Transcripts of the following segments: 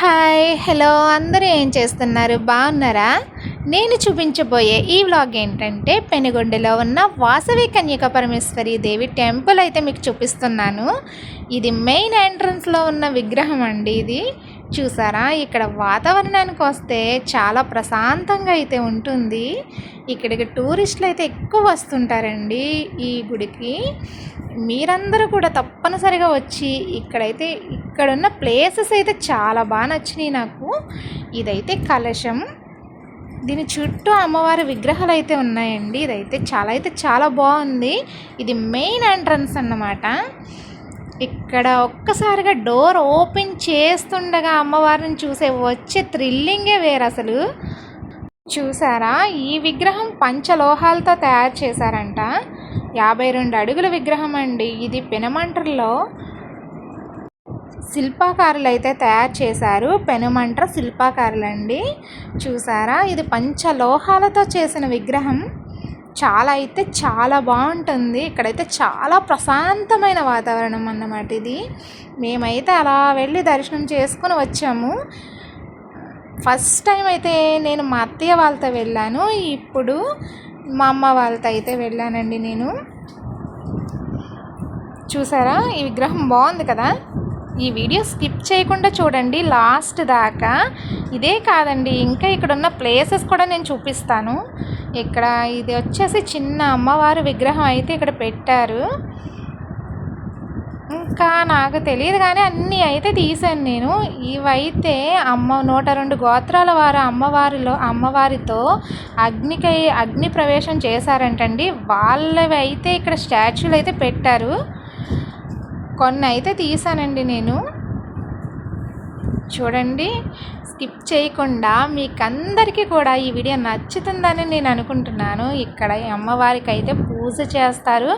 Hi. Hello అందరూ ఏం చేస్తున్నారు? బాగున్నారా? నేను చూపించబోయే ఈ వ్లాగ్ ఏంటంటే పెనుగొండలో ఉన్న వాసవి కన్యక పరమేశ్వరి దేవి టెంపుల్ అయితే మీకు చూపిస్తున్నాను. ఇది మెయిన్ ఎంట్రన్స్లో ఉన్న విగ్రహం అండి ఇది. చూసారా? ఇక్కడ వాతావరణానికి వస్తే చాలా ప్రశాంతంగా అయితే ఉంటుంది. ఇక్కడికి టూరిస్టులు అయితే ఎక్కువ వస్తుంటారండి ఈ గుడికి. మీరందరూ కూడా తప్పనిసరిగా వచ్చి ఇక్కడైతే ఇక్కడున్న ప్లేసెస్ అయితే చాలా బాగా నచ్చినాయి నాకు. ఇదైతే కలశం. దీని చుట్టూ అమ్మవారి విగ్రహాలు అయితే ఉన్నాయండి. ఇదైతే చాలా అయితే చాలా బాగుంది. ఇది మెయిన్ ఎంట్రన్స్ అన్నమాట. ఇక్కడ ఒక్కసారిగా డోర్ ఓపెన్ చేస్తుండగా అమ్మవారిని చూసే వచ్చే థ్రిల్లింగే వేరు అసలు. చూసారా? ఈ విగ్రహం పంచలోహాలతో తయారు చేశారంట. యాభై రెండు అడుగుల విగ్రహం అండి. ఇది పెనమంటర్లో శిల్పాకారులు అయితే తయారు చేశారు. పెనుమంట్ర శిల్పాకారులు అండి చూసారా? ఇది పంచలోహాలతో చేసిన విగ్రహం. చాలా అయితే చాలా బాగుంటుంది. ఇక్కడైతే చాలా ప్రశాంతమైన వాతావరణం అన్నమాట ఇది. మేమైతే అలా వెళ్ళి దర్శనం చేసుకుని వచ్చాము. ఫస్ట్ టైం అయితే నేను మా అత్తయ్య వాళ్ళతో వెళ్ళాను. ఇప్పుడు మా అమ్మ వాళ్ళతో అయితే వెళ్ళానండి నేను. చూసారా? ఈ విగ్రహం బాగుంది కదా? ఈ వీడియో స్కిప్ చేయకుండా చూడండి లాస్ట్ దాకా. ఇదే కాదండి ఇంకా ఇక్కడ ఉన్న ప్లేసెస్ కూడా నేను చూపిస్తాను. ఇక్కడ ఇది వచ్చేసి చిన్న అమ్మవారి విగ్రహం అయితే ఇక్కడ పెట్టారు. ఇంకా నాకు తెలియదు కానీ అన్నీ అయితే తీసాను నేను. ఇవైతే అమ్మ నూట రెండు గోత్రాల వారు అమ్మవారిలో అమ్మవారితో అగ్నికై అగ్ని ప్రవేశం చేశారంటండి. వాళ్ళవి అయితే ఇక్కడ స్టాచ్యూలు అయితే పెట్టారు. కొన్ని అయితే తీసానండి నేను. చూడండి స్కిప్ చేయకుండా మీకు అందరికీ కూడా ఈ వీడియో నచ్చుతుందని నేను అనుకుంటున్నాను. ఇక్కడ అమ్మవారికి అయితే పూజ చేస్తారు.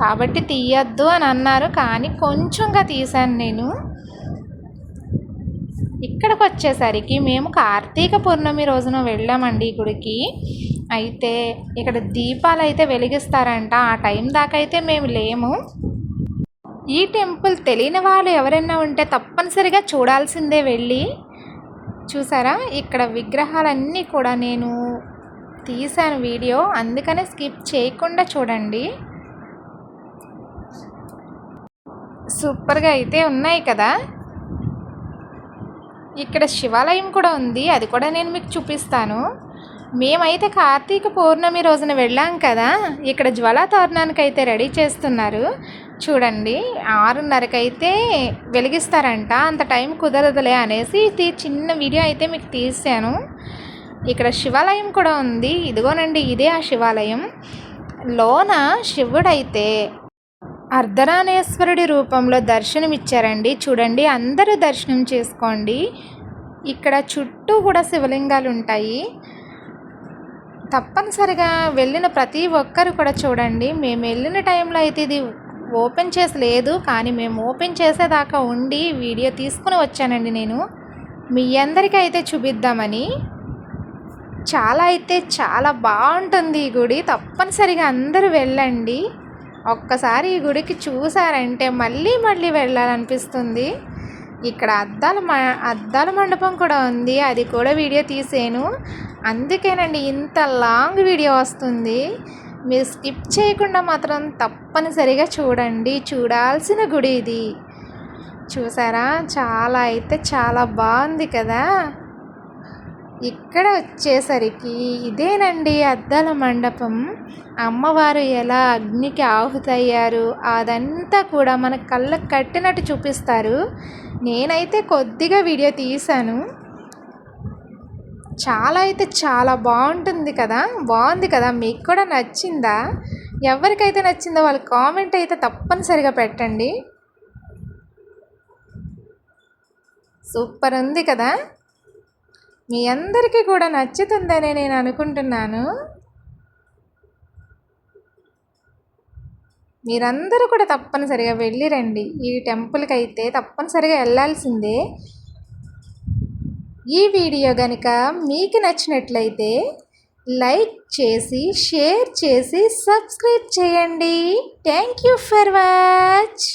కాబట్టి తీయద్దు అని అన్నారు కానీ కొంచెంగా తీశాను నేను. ఇక్కడికి వచ్చేసరికి మేము కార్తీక పూర్ణమి రోజున వెళ్ళామండి గుడికి. అయితే ఇక్కడ దీపాలు అయితే వెలిగిస్తారంట. ఆ టైం దాకా అయితే మేము లేము. ఈ టెంపుల్ తెలియని వాళ్ళు ఎవరైనా ఉంటే తప్పనిసరిగా చూడాల్సిందే వెళ్ళి. చూసారా? ఇక్కడ విగ్రహాలన్నీ కూడా నేను తీశాను వీడియో. అందుకనే స్కిప్ చేయకుండా చూడండి. సూపర్గా అయితే ఉన్నాయి కదా? ఇక్కడ శివాలయం కూడా ఉంది. అది కూడా నేను మీకు చూపిస్తాను. మేమైతే కార్తీక పౌర్ణమి రోజున వెళ్ళాం కదా? ఇక్కడ జ్వలా తోరణానికి అయితే రెడీ చేస్తున్నారు. చూడండి ఆరున్నరకు అయితే వెలిగిస్తారంట. అంత టైం కుదరదులే అనేసి ఇది చిన్న వీడియో అయితే మీకు తీసాను. ఇక్కడ శివాలయం కూడా ఉంది. ఇదిగోనండి ఇదే ఆ శివాలయం. లోన శివుడైతే అర్ధరానేశ్వరుడి రూపంలో దర్శనం ఇచ్చారండి చూడండి అందరూ దర్శనం చేసుకోండి. ఇక్కడ చుట్టూ కూడా శివలింగాలు ఉంటాయి తప్పనిసరిగా వెళ్ళిన ప్రతి ఒక్కరు కూడా చూడండి. మేము వెళ్ళిన టైంలో అయితే ఇది ఓపెన్ చేసి లేదు కానీ మేము ఓపెన్ చేసేదాకా ఉండి వీడియో తీసుకుని వచ్చానండి నేను. మీ అందరికీ అయితే చూపిద్దామని. చాలా అయితే చాలా బాగుంటుంది ఈ గుడి. తప్పనిసరిగా అందరూ వెళ్ళండి. ఒక్కసారి ఈ గుడికి చూసారంటే మళ్ళీ మళ్ళీ వెళ్ళాలనిపిస్తుంది. ఇక్కడ అద్దాల మ అద్దాల మండపం కూడా ఉంది. అది కూడా వీడియో తీసాను. అందుకేనండి ఇంత లాంగ్ వీడియో వస్తుంది. మీరు స్కిప్ చేయకుండా మాత్రం తప్పనిసరిగా చూడండి. చూడాల్సిన గుడి ఇది. చూసారా? చాలా అయితే చాలా బాగుంది కదా? ఇక్కడ వచ్చేసరికి ఇదేనండి అద్దాల మండపం. అమ్మవారు ఎలా అగ్నికి ఆహుతయ్యారు అదంతా కూడా మన కళ్ళకు కట్టినట్టు చూపిస్తారు. నేనైతే కొద్దిగా వీడియో తీశాను. చాలా అయితే చాలా బాగుంటుంది కదా? బాగుంది కదా? మీకు కూడా నచ్చిందా? ఎవరికైతే నచ్చిందో వాళ్ళ కామెంట్ అయితే తప్పనిసరిగా పెట్టండి. సూపర్ ఉంది కదా? మీ అందరికీ కూడా నచ్చుతుందని నేను అనుకుంటున్నాను. మీరందరూ కూడా తప్పనిసరిగా వెళ్ళిరండి ఈ టెంపుల్కి అయితే తప్పనిసరిగా వెళ్ళాల్సిందే. ఈ వీడియో కనుక మీకు నచ్చినట్లయితే లైక్ చేసి షేర్ చేసి సబ్స్క్రైబ్ చేయండి. Thank you for watch.